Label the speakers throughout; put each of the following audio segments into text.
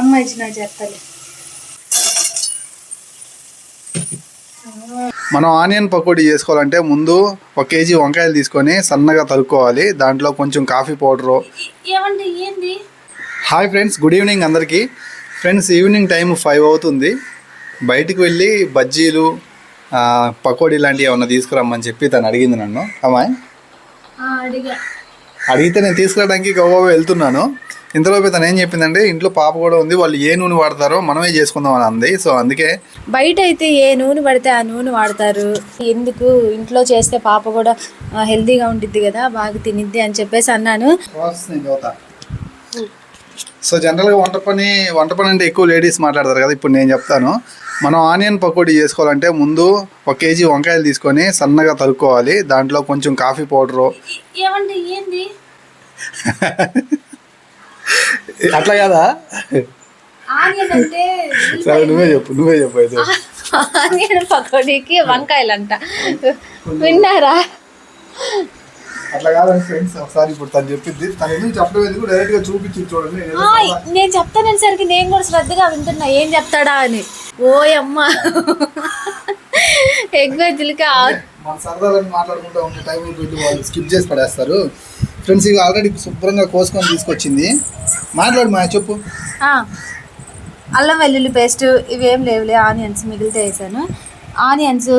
Speaker 1: అమ్మ ఇచ్చిన
Speaker 2: మనం ఆనియన్ పకోడీ చేసుకోవాలంటే ముందు ఒక కేజీ వంకాయలు తీసుకొని సన్నగా తరుక్కోవాలి. దాంట్లో కొంచెం coffee powder. Hi friends good evening అందరికీ. ఫ్రెండ్స్ ఈవినింగ్ టైం ఫైవ్ అవుతుంది. బయటికి వెళ్ళి బజ్జీలు పకోడీ లాంటివి ఏమన్నా తీసుకురమ్మని చెప్పి తను అడిగింది నన్ను. అమ్మాయి? అడిగితే నేను తీసుకురావడానికి గవ్వ వెళ్తున్నాను. ఇంతలోపు తను ఏం చెప్పిందంటే ఇంట్లో పాప కూడా ఉంది వాళ్ళు ఏ నూనె వాడతారో మనమే చేసుకుందాం అని అంది. సో అందుకే
Speaker 1: బయట అయితే ఏ నూనె పడితే ఆ నూనె వాడతారు. ఎందుకు ఇంట్లో చేస్తే పాప కూడా హెల్తీగా ఉంటుంది కదా బాగా తినిద్ది అని చెప్పేసి అన్నాను.
Speaker 2: సో జనరల్గా వంట పని వంట పని అంటే ఎక్కువ లేడీస్ మాట్లాడతారు కదా ఇప్పుడు నేను చెప్తాను. మనం ఆనియన్ పకోడీ చేసుకోవాలంటే ముందు ఒక కేజీ వంకాయలు తీసుకొని సన్నగా తరుక్కోవాలి. దాంట్లో కొంచెం కాఫీ పౌడరు.
Speaker 1: ఏంది?
Speaker 2: అట్లా కదా? సరే నువ్వే చెప్పు నువ్వే చెప్పు అయితే.
Speaker 1: ఆనియన్ పకోడీకి వంకాయలంట. విన్నారా?
Speaker 2: అట్లా కాదని ఫ్రెండ్స్ ఒకసారి ఇప్పుడు తను చెప్పింది. తను ఎందుకు చెప్పడం ఎందుకు డైరెక్ట్గా చూపించి చూడండి. నేను
Speaker 1: చెప్తాననేసరికి నేను కూడా శ్రద్ధగా వింటున్నా. ఏం చెప్తాడా అని. ఓయమ్మ ఎగ్ బజ్జీలకి ఆ-
Speaker 2: మన సరదాలని మాట్లాడుకుంటూ ఉండే టైం స్కిప్ చేసి పడేస్తారు. ఫ్రెండ్స్ ఇవి ఆల్రెడీ శుభ్రంగా కోసుకొని తీసుకొచ్చింది. మాట్లాడు మా చెప్పు.
Speaker 1: అల్లం వెల్లుల్లి పేస్ట్ ఇవేం లేవులే ఆనియన్స్ మిగిలితే వేసాను. ఆనియన్స్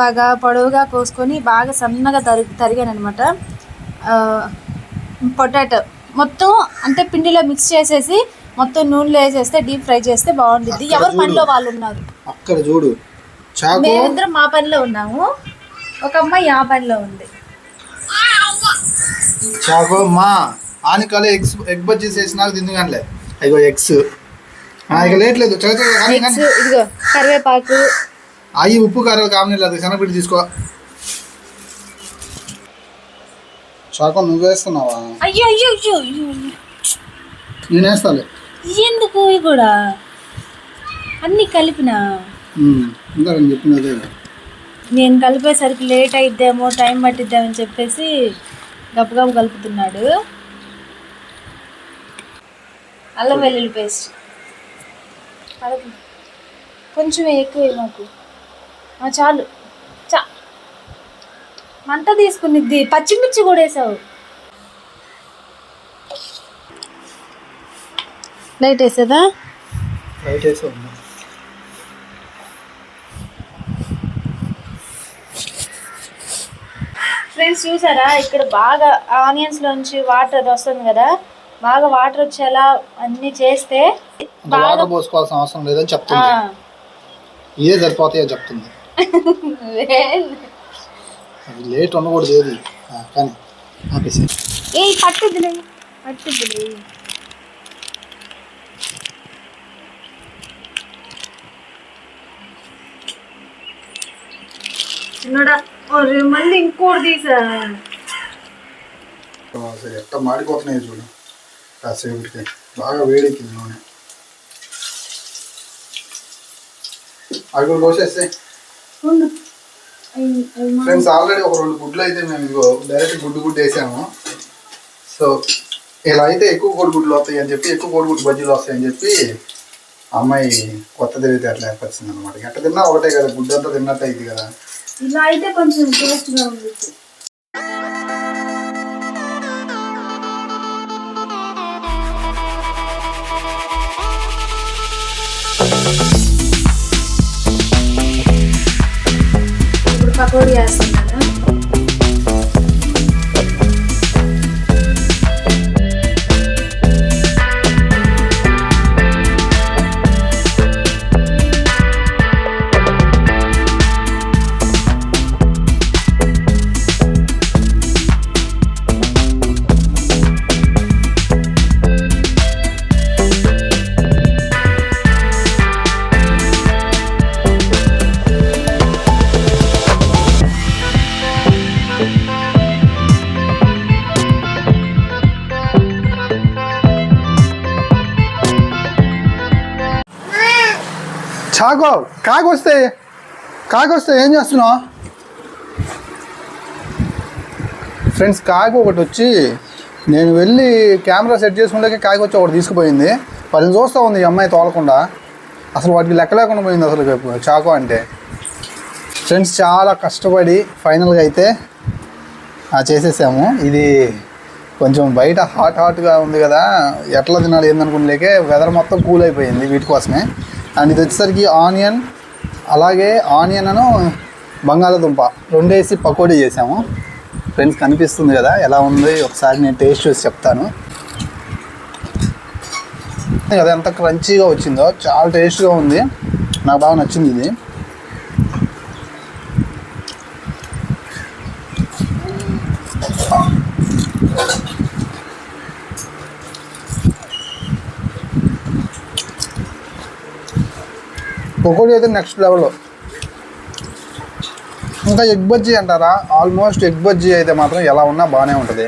Speaker 1: బాగా పొడవుగా కోసుకొని బాగా సన్నగా తరి తరిగాను అనమాట పొటాటో మొత్తం అంటే పిండిలో మిక్స్ చేసేసి మొత్తం నూనెలో వేసేస్తే డీప్ ఫ్రై చేస్తే బాగుంటుంది ఎవరి. పనిలో వాళ్ళు ఉన్నారు
Speaker 2: అక్కడ చూడు.
Speaker 1: మేమిద్దరం మా పనిలో ఉన్నాము. ఒక అమ్మాయి ఆ పనిలో ఉంది.
Speaker 2: చాకు మా. ఆనికాలే ఎగ్స్ ఎగ్ బజ్జీస్ వేసినాక తిందుగానిలే. అయ్యో ఎగ్స్. ఇక లేట్లేదు.
Speaker 1: ఇదిగో కరివేపాకు.
Speaker 2: అవి ఉప్పు కారం కామనే లేదు శనగపిండి తీసుకో. చాకు నువ్వు వేస్తున్నావా?
Speaker 1: అయ్యో అయ్యో అయ్యో.
Speaker 2: నేను వేస్తాలే.
Speaker 1: ఎందుకు ఇవి కూడా? అన్నీ కలిపినా?
Speaker 2: ఇంకా నేను చెప్పింది అదే
Speaker 1: నేను కలిపేసరికి లేట్ అయిద్దేమో టైం పట్టిద్దేమో అని చెప్పేసి గబగబ కలుపుతున్నాడు. అల్లం వెల్లుల్లి పేస్ట్. కలుపు. కొంచెం ఎక్కువ మాకు. చాలు. చా. మంట తీసుకునిద్ది. పచ్చిమిర్చి కూడా వేసావు. లైట్ వేసేదా?
Speaker 2: లైట్ వేసి
Speaker 1: ఫ్రెండ్స్ చూసారా? ఇక్కడ బాగా ఆనియన్స్ లోంచి వాటర్ వస్తుంది కదా? బాగా వాటర్ వచ్చేలా అన్ని చేస్తే
Speaker 2: వాటర్ పోసుకోవాల్సిన అవసరం లేదని చెప్తుంది. ఇదే సరిపోతాయి చెప్తుంది. అది లేట్ ఉండకూడదు ఏది కానీ ఆపేసి
Speaker 1: ఏ పట్టుద్దులే పట్టుద్దులే చిన్నడా ఒరే, మళ్ళీ ఇంకోటి తీసా.
Speaker 2: అసలు ఎట్ట మాడిపోతున్నాయి చూడు. కాసేపటికి. బాగా వేడెక్కింది నూనె. అవి కూడా పోసేస్తే ఫ్రెండ్స్ ఆల్రెడీ ఒక రెండు గుడ్లు అయితే మేము ఇదిగో డైరెక్ట్ గుడ్డు గుడ్డు వేసాము. సో ఇలా అయితే ఎక్కువ కోడిగుడ్లు వస్తాయి అని చెప్పి ఎక్కువ కోడిగుడ్డు బజ్జీలు వస్తాయి అని చెప్పి అమ్మాయి కొత్త తెలివితే అట్లా ఏర్పరిచింది అనమాట ఎట్ట తిన్నా ఒకటే కదా గుడ్డు అంతా తిన్నట్టు అయింది కదా.
Speaker 1: ఇలా అయితే కొంచెం టేస్ట్గా ఉంది. ఇప్పుడు పకోడీ వేస్తున్నాను
Speaker 2: చాకో కాకొస్తే కాకొస్తే ఏం చేస్తున్నావు? ఫ్రెండ్స్ కాకి ఒకటి వచ్చి నేను వెళ్ళి కెమెరా సెట్ చేసుకుంటే కాకి వచ్చి ఒకటి తీసుకుపోయింది. వాళ్ళని చూస్తూ ఉంది ఈ అమ్మాయి తోలకుండా. అసలు వాటికి లెక్క లేకుండా పోయింది అసలు చాకు అంటే. ఫ్రెండ్స్ చాలా కష్టపడి ఫైనల్గా అయితే ఆ, చేసేసాము. ఇది కొంచెం బయట హాట్ హాట్గా ఉంది కదా. ఎట్లా తినాలి ఏందనుకునేకే వెదర్ మొత్తం కూల్ అయిపోయింది వీటి కోసమే. అండ్ ఇది వచ్చేసరికి ఆనియన్ అలాగే ఆనియన్ అను బంగాళదుంప. రెండేసి పకోడీ చేసాము. ఫ్రెండ్స్ కనిపిస్తుంది కదా ఎలా ఉంది? ఒకసారి నేను టేస్ట్ చూసి చెప్తాను. కదా ఎంత క్రంచీగా వచ్చిందో చాలా టేస్ట్గా ఉంది. నాకు బాగా నచ్చింది ఇది. పకోడీ అయితే నెక్స్ట్ లెవెల్ ఇంకా ఎగ్ బజ్జీ అంటారా? ఆల్మోస్ట్ ఎగ్ బజ్జీ అయితే మాత్రం ఎలా ఉన్నా బాగానే ఉంటుంది.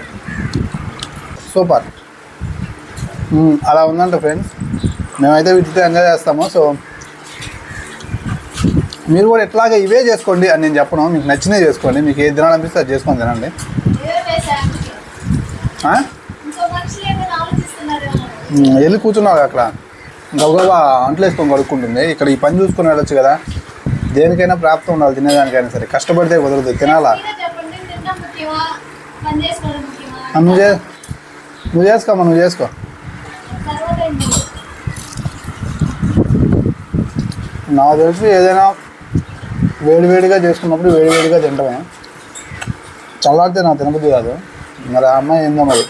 Speaker 2: సూపర్ అలా ఉందంట ఫ్రెండ్స్ మేమైతే వీటితో ఎంజాయ్ చేస్తాము. సో మీరు కూడా ఇట్లాగే ఇవే చేసుకోండి అని నేను చెప్పను. మీకు నచ్చినవి చేసుకోండి. మీకు ఏది తినాలనిపిస్తే అది చేసుకొని తినండి. వెళ్ళి కూర్చున్నావు అక్కడ. గబగబా అంట్లు వేసుకొని కడుక్కుంటుంది ఇక్కడ ఈ పని చూసుకుని వెళ్ళొచ్చు కదా. దేనికైనా ప్రాప్తం ఉండాలి తినేదానికైనా సరే. కష్టపడితే కుదరదు తినాలా? నువ్వు చే నువ్వు చేసుకోమ్మా నువ్వు చేసుకో. నాకు తెలిసి ఏదైనా వేడివేడిగా చేసుకున్నప్పుడు వేడివేడిగా తింటమే. చల్లారితే నాకు తినబుద్ధి కాదు. మరి ఆ అమ్మాయి ఏందో మరి.